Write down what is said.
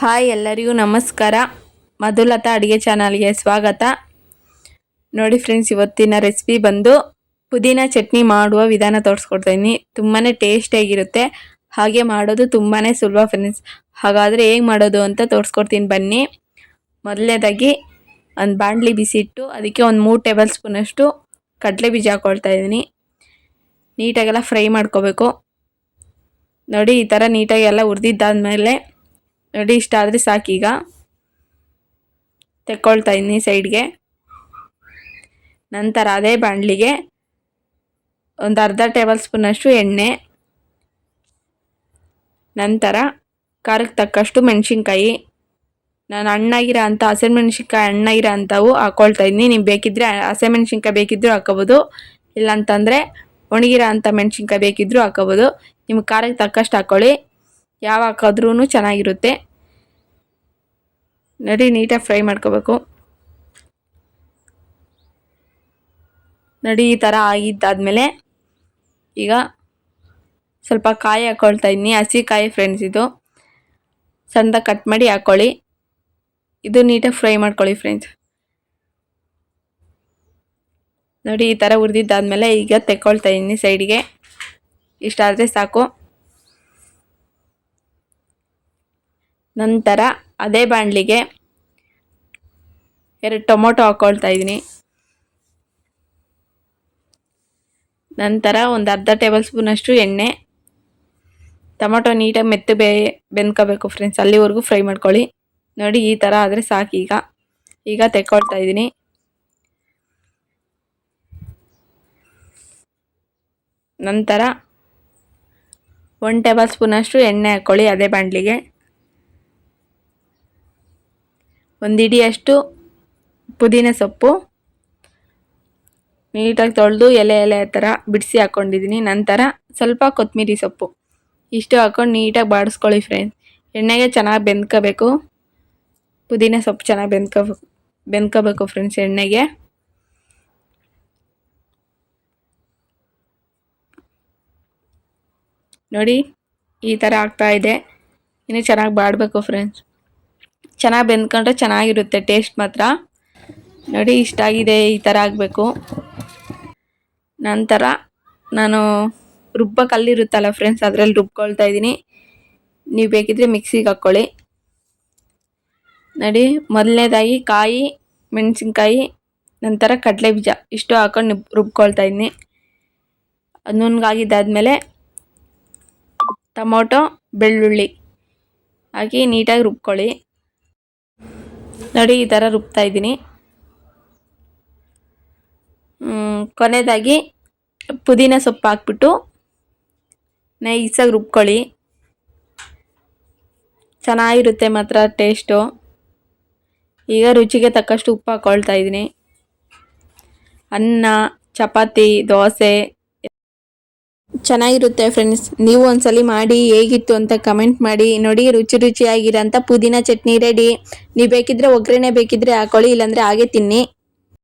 Hi ಎಲ್ಲರಿಗೂ ನಮಸ್ಕಾರ. ಮಧುಲತಾ ಅಡುಗೆ ಚಾನಲ್ಗೆ ಸ್ವಾಗತ. ನೋಡಿ ಫ್ರೆಂಡ್ಸ್ ಇವತ್ತಿನ ರೆಸಿಪಿ ಬಂದು ಪುದೀನ ಚಟ್ನಿ ಮಾಡುವ ವಿಧಾನ ತೋರಿಸ್ಕೊಡ್ತಾಯಿದ್ದೀನಿ ತುಂಬಾ ಟೇಸ್ಟಿಯಾಗಿರುತ್ತೆ ಹಾಗೆ ಮಾಡೋದು ತುಂಬಾ ಸುಲಭ ಫ್ರೆಂಡ್ಸ್ ಹಾಗಾದರೆ ಹೇಗೆ ಮಾಡೋದು ಅಂತ ತೋರಿಸ್ಕೊಡ್ತೀನಿ ಬನ್ನಿ. ಮೊದಲನೇದಾಗಿ ಒಂದು ಬಾಣಲಿ ಬಿಸಿ ಇಟ್ಟು ಅದಕ್ಕೆ ಒಂದು ಮೂರು ಟೇಬಲ್ ಸ್ಪೂನಷ್ಟು ಕಡಲೆ ಬೀಜ ಹಾಕ್ಕೊಳ್ತಾ ಇದ್ದೀನಿ ನೀಟಾಗೆಲ್ಲ ಫ್ರೈ ಮಾಡ್ಕೋಬೇಕು. ನೋಡಿ ಈ ಥರ ನೀಟಾಗಿ ಎಲ್ಲ ಹುರಿದಿದ್ದಾದ್ಮೇಲೆ ನೋಡಿ, ಇಷ್ಟ ಆದರೆ ಸಾಕೀಗ ತೆಕ್ಕೊಳ್ತಾ ಇದ್ದೀನಿ ಸೈಡ್ಗೆ. ನಂತರ ಅದೇ ಬಾಣಲಿಗೆ ಒಂದು ಅರ್ಧ ಟೇಬಲ್ ಸ್ಪೂನಷ್ಟು ಎಣ್ಣೆ. ನಂತರ ಖಾರಕ್ಕೆ ತಕ್ಕಷ್ಟು ಮೆಣಸಿನ್ಕಾಯಿ. ನಾನು ಹಣ್ಣಾಗಿರೋ ಅಂಥ ಹಸಿಮೆಣ್ಸಿನ್ಕಾಯಿ ಹಣ್ಣಾಗಿರೋ ಅಂಥವು ಹಾಕ್ಕೊಳ್ತಾ ಇದ್ದೀನಿ. ನೀವು ಬೇಕಿದ್ದರೆ ಹಸಿಮೆಣ್ಸಿನ್ಕಾಯಿ ಬೇಕಿದ್ದರೂ ಹಾಕೋಬೋದು ಇಲ್ಲಾಂತಂದರೆ ಒಣಗಿರೋ ಅಂಥ ಮೆಣಸಿನ್ಕಾಯಿ ಬೇಕಿದ್ದರೂ ಹಾಕೋಬೋದು ನಿಮ್ಗೆ ಖಾರಕ್ಕೆ ತಕ್ಕಷ್ಟು ಹಾಕ್ಕೊಳ್ಳಿ ಯಾವ ಹಾಕಿದ್ರೂ ಚೆನ್ನಾಗಿರುತ್ತೆ. ನಡಿ, ನೀಟಾಗಿ ಫ್ರೈ ಮಾಡ್ಕೋಬೇಕು. ನಡಿ, ಈ ಥರ ಆಗಿದ್ದಾದಮೇಲೆ ಈಗ ಸ್ವಲ್ಪ ಕಾಯಿ ಹಾಕ್ಕೊಳ್ತಾ ಇದ್ದೀನಿ. ಹಸಿ ಕಾಯಿ ಫ್ರೆಂಡ್ಸ್ ಇದು. ಸಣ್ಣದಾಗಿ ಕಟ್ ಮಾಡಿ ಹಾಕ್ಕೊಳ್ಳಿ ಇದು ನೀಟಾಗಿ ಫ್ರೈ ಮಾಡ್ಕೊಳ್ಳಿ ಫ್ರೆಂಡ್ಸ್ ನೋಡಿ, ಈ ಥರ ಹುರಿದಿದ್ದಾದ್ಮೇಲೆ ಈಗ ತೆಕ್ಕೊಳ್ತಾ ಇದ್ದೀನಿ ಸೈಡ್ಗೆ ಇಷ್ಟಾದರೆ ಸಾಕು. ನಂತರ ಅದೇ ಬಾಣಲಿಗೆ ಎರಡು ಟೊಮೊಟೊ ಹಾಕ್ಕೊಳ್ತಾ ಇದ್ದೀನಿ. ನಂತರ ಒಂದು ಅರ್ಧ ಟೇಬಲ್ ಸ್ಪೂನಷ್ಟು ಎಣ್ಣೆ. ಟೊಮೊಟೊ ನೀಟಾಗಿ ಮೆತ್ತ ಬೇ, ಬೆಂದ್ಕೋಬೇಕು ಫ್ರೆಂಡ್ಸ್ ಅಲ್ಲಿವರೆಗೂ ಫ್ರೈ ಮಾಡ್ಕೊಳ್ಳಿ. ನೋಡಿ ಈ ಥರ ಆದರೆ ಸಾಕು ಈಗ. ಈಗ ತೆಕ್ಕೊಳ್ತಾ ಇದ್ದೀನಿ. ನಂತರ ಒನ್ ಟೇಬಲ್ ಸ್ಪೂನಷ್ಟು ಎಣ್ಣೆ ಹಾಕ್ಕೊಳ್ಳಿ ಅದೇ ಬಾಣಲಿಗೆ. ಒಂದು ಇಡಿಯಷ್ಟು ಪುದೀನ ಸೊಪ್ಪು, ನೀಟಾಗಿ ತೊಳೆದು ಎಲೆ ಎಲೆ ಥರ ಬಿಡಿಸಿ ಹಾಕ್ಕೊಂಡಿದ್ದೀನಿ ನಂತರ ಸ್ವಲ್ಪ ಕೊತ್ತಂಬರಿ ಸೊಪ್ಪು. ಇಷ್ಟು ಹಾಕ್ಕೊಂಡು ನೀಟಾಗಿ ಬಾಡಿಸ್ಕೊಳ್ಳಿ ಫ್ರೆಂಡ್ಸ್ ಎಣ್ಣೆಗೆ ಚೆನ್ನಾಗಿ ಬೆಂದ್ಕೋಬೇಕು. ಪುದೀನ ಸೊಪ್ಪು ಚೆನ್ನಾಗಿ ಬೆಂದ್ಕೋಬೇಕು ಬೆಂದ್ಕೋಬೇಕು ಫ್ರೆಂಡ್ಸ್ ಎಣ್ಣೆಗೆ. ನೋಡಿ, ಈ ಥರ ಆಗ್ತಾ ಇದೆ. ಇನ್ನು ಚೆನ್ನಾಗಿ ಬಾಡಬೇಕು ಫ್ರೆಂಡ್ಸ್ ಚೆನ್ನಾಗಿ ಬೆಂದ್ಕೊಂಡ್ರೆ ಚೆನ್ನಾಗಿರುತ್ತೆ ಟೇಸ್ಟ್ ಮಾತ್ರ. ನೋಡಿ ಇಷ್ಟ ಆಗಿದೆ ಈ ಥರ ಆಗಬೇಕು. ನಂತರ ನಾನು ರುಬ್ಬ ಕಲ್ಲಿರುತ್ತಲ್ಲ ಫ್ರೆಂಡ್ಸ್ ಅದರಲ್ಲಿ ರುಬ್ಕೊಳ್ತಾ ಇದ್ದೀನಿ. ನೀವು ಬೇಕಿದ್ರೆ ಮಿಕ್ಸಿಗೆ ಹಾಕ್ಕೊಳ್ಳಿ ನೋಡಿ, ಮೊದಲನೇದಾಗಿ ಕಾಯಿ, ಮೆಣಸಿನ್ಕಾಯಿ, ನಂತರ ಕಡಲೆ ಬೀಜ, ಇಷ್ಟು ಹಾಕೊಂಡು ರುಬ್ಕೊಳ್ತಾ ಇದ್ದೀನಿ. ನುಣ್ಣಗಾಗಿದ್ದಾದ್ಮೇಲೆ ಟೊಮೊಟೊ, ಬೆಳ್ಳುಳ್ಳಿ ಹಾಕಿ ನೀಟಾಗಿ ರುಬ್ಕೊಳ್ಳಿ. ನೋಡಿ ಈ ಥರ ರುಬ್ತಾ ಇದ್ದೀನಿ. ಕೊನೆಯದಾಗಿ ಪುದೀನ ಸೊಪ್ಪು ಹಾಕ್ಬಿಟ್ಟು ನೈಸಾಗಿ ರುಬ್ಕೊಳ್ಳಿ. ಚೆನ್ನಾಗಿರುತ್ತೆ ಮಾತ್ರ ಟೇಸ್ಟು. ಈಗ ರುಚಿಗೆ ತಕ್ಕಷ್ಟು ಉಪ್ಪು ಹಾಕ್ಕೊಳ್ತಾ ಇದ್ದೀನಿ. ಅನ್ನ, ಚಪಾತಿ, ದೋಸೆ ಚೆನ್ನಾಗಿರುತ್ತೆ ಫ್ರೆಂಡ್ಸ್ ನೀವು ಒಂದ್ಸಲಿ ಮಾಡಿ ಹೇಗಿತ್ತು ಅಂತ ಕಮೆಂಟ್ ಮಾಡಿ. ನೋಡಿ, ರುಚಿ ರುಚಿಯಾಗಿರೋಂಥ ಪುದೀನ ಚಟ್ನಿ ರೆಡಿ ನೀವು ಬೇಕಿದ್ರೆ ಒಗ್ಗರಣೆ ಬೇಕಿದ್ರೆ ಹಾಕೊಳ್ಳಿ, ಇಲ್ಲಾಂದರೆ ಹಾಗೆ ತಿನ್ನಿ.